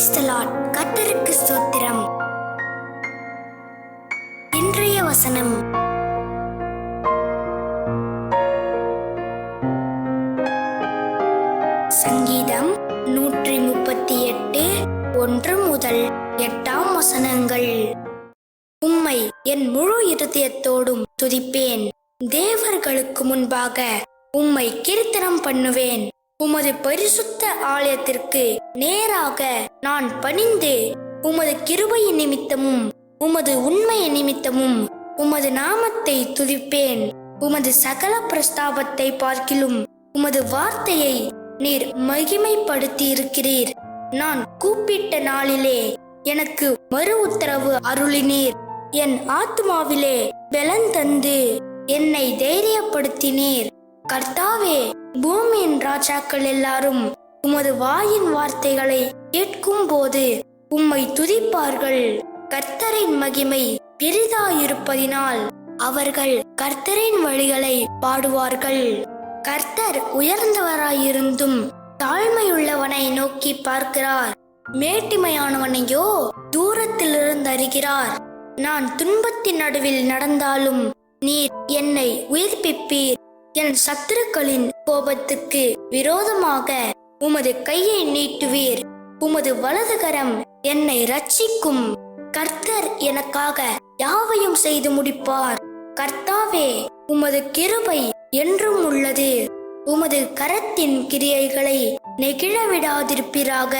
Praise the Lord ஸ்தோத்திரம். இன்றைய வசனம். சங்கீதம் நூற்றி முப்பத்தி எட்டு ஒன்று முதல் எட்டாம் வசனங்கள். உம்மை என் முழு இருதயத்தோடும் துதிப்பேன். தேவர்களுக்கு முன்பாக உம்மை கீர்த்தனம் பண்ணுவேன். உமது பரிசுத்த ஆலயத்திற்கு நேராக நான் பணிந்து உமது கிருபை நிமித்தமும் உமது உண்மை நிமித்தமும் உமது நாமத்தை துதிப்பேன். உமது சகல பிரஸ்தாபத்தை பார்க்கிலும் உமது வார்த்தையை நீர் மகிமைப்படுத்தி இருக்கிறீர் நான் கூப்பிட்ட நாளிலே எனக்கு மறு உத்தரவு அருளினீர். என் ஆத்மாவிலே பலன் தந்து என்னை தைரியப்படுத்தினீர். கர்த்தாவே பூமியின் ராஜாக்கள் எல்லாரும் உமது வாயின் வார்த்தைகளை கேட்கும் போது உம்மை துதிப்பார்கள். கர்த்தரின் மகிமை பெரிதாயிருப்பதினால் அவர்கள் கர்த்தரின் வழிகளை பாடுவார்கள். கர்த்தர் உயர்ந்தவராயிருந்தும் தாழ்மையுள்ளவனை நோக்கி பார்க்கிறார். மேட்டிமையானவனையோ தூரத்திலிருந்து அறிகிறார் நான் துன்பத்தின் நடுவில் நடந்தாலும் நீர் என்னை உயிர்ப்பிப்பீர். என் சத்துருக்களின் கோபத்துக்கு விரோதமாக உமது கையை நீட்டுவீர். உமது வலதுகரம் என்னை ரட்சிக்கும் கர்த்தர் எனக்காக யாவையும் செய்து முடிப்பார். கர்த்தாவே உமது கிருபை என்றும் உள்ளது. உமது கரத்தின் கிரியைகளை நெகிழவிடாதிருப்பீராக.